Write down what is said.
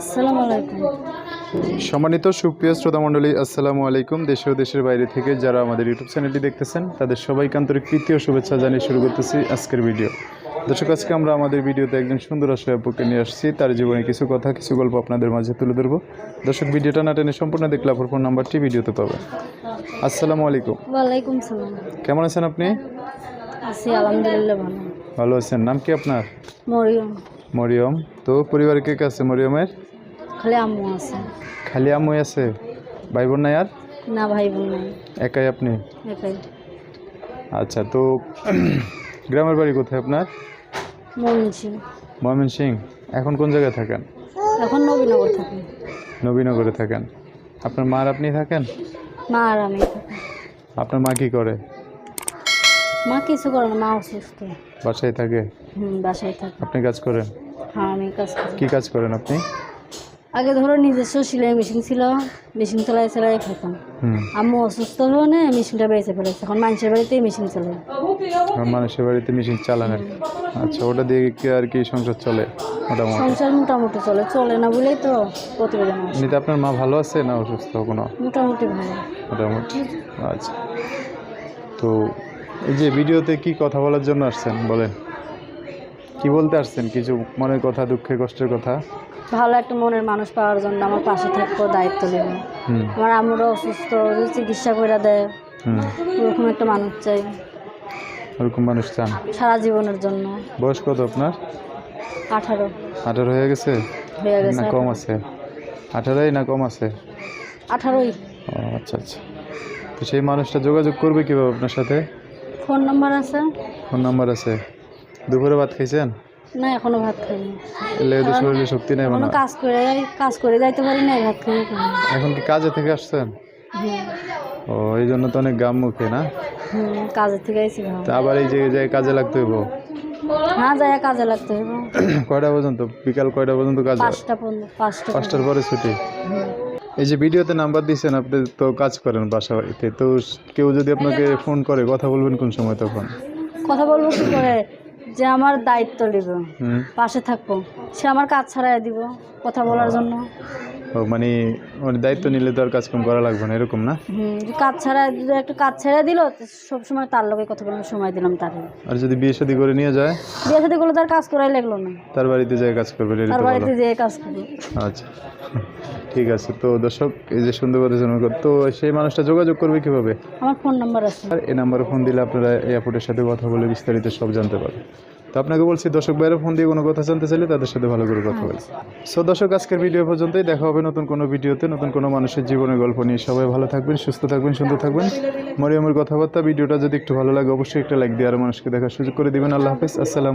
আসসালামু আলাইকুম। সম্মানিত সুপ্রিয় শ্রোতা মণ্ডলী আসসালামু আলাইকুম। দেশে ও দেশের বাইরে থেকে যারা আমাদের ইউটিউব চ্যানেলটি দেখতেছেন তাদের সবাইকে আন্তরিক প্রীতি ও শুভেচ্ছা জানিয়ে শুরু করতেছি আজকের ভিডিও। দর্শক আজকে আমরা আমাদের ভিডিওতে একজন সুন্দর আশয় আপুকে নিয়ে আসছি। তার জীবনে কিছু কথা কিছু গল্প আপনাদের মাঝে তুলে ধরবো। দর্শক ভিডিওটা না টেনে সম্পূর্ণ দেখলে আপনার ফোন নাম্বারটি ভিডিওতে পাবেন। আসসালামু আলাইকুম। ওয়ালাইকুম সালাম। কেমন আছেন আপনি? আছি আলহামদুলিল্লাহ ভালো। ভালো আছেন। নাম কি আপনার? মরিয়ম। মরিয়ম তো পরিবার কে কে আছে মরিয়মের? খালি আম্মু আছে। খালি আম্মুই আছে। ভাই বোন নাই আর? না ভাই বোন নাই। একাই আপনি? একাই। আচ্ছা তো গ্রামের বাড়ি কোথায় আপনার? ময়মন সিং এখন কোন জায়গায় থাকেন? এখন নবীনগর থাকি। নবীনগরে থাকেন। আপনার মা আর আপনি থাকেন? মা আর আমি আপনার মা কি করে? মা কিছু করে না মা অসুস্থ। বাসায় থাকে? হুম বাসায় থাকে। আপনি কাজ করেন? হ্যাঁ আমি কাজ করি। কি কাজ করেন আপনি? আগে ধরো নিজস্ব সেলাই মেশিন ছিল মেশিন চালাই চালাই খেতাম হুম। আম্মু অসুস্থ না মেশিনটা বেঁচে ফেলেছে। এখন মানুষের বাড়িতেই মেশিন চালাই মানুষের বাড়িতে মেশিন চালান। আচ্ছা ওটা দিয়ে কি আর কি সংসার চলে মোটামুটি? সংসার মোটামুটি চলে চলে না বলেই তো প্রতিবেদন এমনিতে আপনার মা ভালো আছে না অসুস্থ কোনো? মোটামুটি ভালো। মোটামুটি আচ্ছা। তো এই যে ভিডিওতে কি কথা বলার জন্য আসছেন বলেন। কি বলতে আসছেন? কিছু মনের কথা দুঃখের কষ্টের কথা? ভালো একটা মনের মানুষ পাওয়ার জন্য আমার পাশে থাকব দায়িত্ব নেব আমার আমরাও অসুস্থ যদি চিকিৎসা করে দেয় ওরকম একটা মানুষ চাই। ওরকম মানুষ চান? সারা জীবনের জন্য। বয়স কত আপনার? আঠারো। আঠারো হয়ে গেছে? হয়ে গেছে না কম আছে? আঠারোই না কম আছে? আঠারোই। আচ্ছা আচ্ছা। তো সেই মানুষটা যোগাযোগ করবে কীভাবে আপনার সাথে? ফোন নাম্বার আছে? ফোন নাম্বার আছে। দুপুরে ভাত খাইছেন? না এখনও ভাত খাইনি। এলে শরীরে শক্তি নাই মনে হয়। কাজ করে কাজ করে যাইতে পারি না ভাত খাই এখন কি কাজে থেকে আসছেন? ও এই জন্য তো অনেক গাম মুখে না? কাজের থেকে ভালো আবার এই যে জায়গায় কাজে লাগতে হইব? হ্যাঁ যাই কাজে লাগতে হবে কয়টা পর্যন্ত? বিকাল কয়টা পর্যন্ত কাজ? হয় পাঁচটা পর্যন্ত পাঁচটা পাঁচটার পরে ছুটি। এই যে ভিডিওতে নাম্বার দিয়েছেন আপনি তো কাজ করেন বাসা বাড়িতে তো কেউ যদি আপনাকে ফোন করে কথা বলবেন কোন সময় তখন? কথা বলব কি করে? যে আমার দায়িত্ব নেব পাশে থাকব সে আমার কাজ ছাড়াই দিব কথা বলার জন্য। মানে মানে দায়িত্ব নিলে তো আর কাজকাম করা লাগবে না এরকম না? কাজ ছাড়া একটু কাজ ছেড়ে দিল সবসময় তার লোকে কথা বলার সময় দিলাম তাকে। আর যদি বিয়ে শাদী করে নিয়ে যায়? বিয়ে সাথে গুলো তার কাজ করাই লাগল না। তার বাড়িতে যায় কাজ করবে তার বাড়িতে যেয়ে কাজ করব। আচ্ছা ঠিক আছে। তো দর্শক এই যে সুন্দর কথা শুনুন তো সেই মানুষটা যোগাযোগ করবে কীভাবে? আমার ফোন নাম্বার আছে। আর এই নাম্বারে ফোন দিলে আপনারা এয়ারপোর্টের সাথে কথা বলে বিস্তারিত সব জানতে পারবেন। তো আপনাকে বলছি, দর্শক বাইরে ফোন দিয়ে কোনো কথা জানতে চাইলে তাদের সাথে ভালো করে কথা বলছি সো দর্শক, আজকের ভিডিও পর্যন্তই। দেখা হবে নতুন কোনো ভিডিওতে, নতুন কোনো মানুষের জীবনের গল্প নিয়ে। সবাই ভালো থাকবেন, সুস্থ থাকবেন, সুন্দর থাকবেন। মরিয়মের কথাবার্তা, ভিডিওটা যদি একটু ভালো লাগে, অবশ্যই একটা লাইক দিয়ে আর মানুষকে দেখার সুযোগ করে দেবেন। আল্লাহ হাফিজ। আসসালামু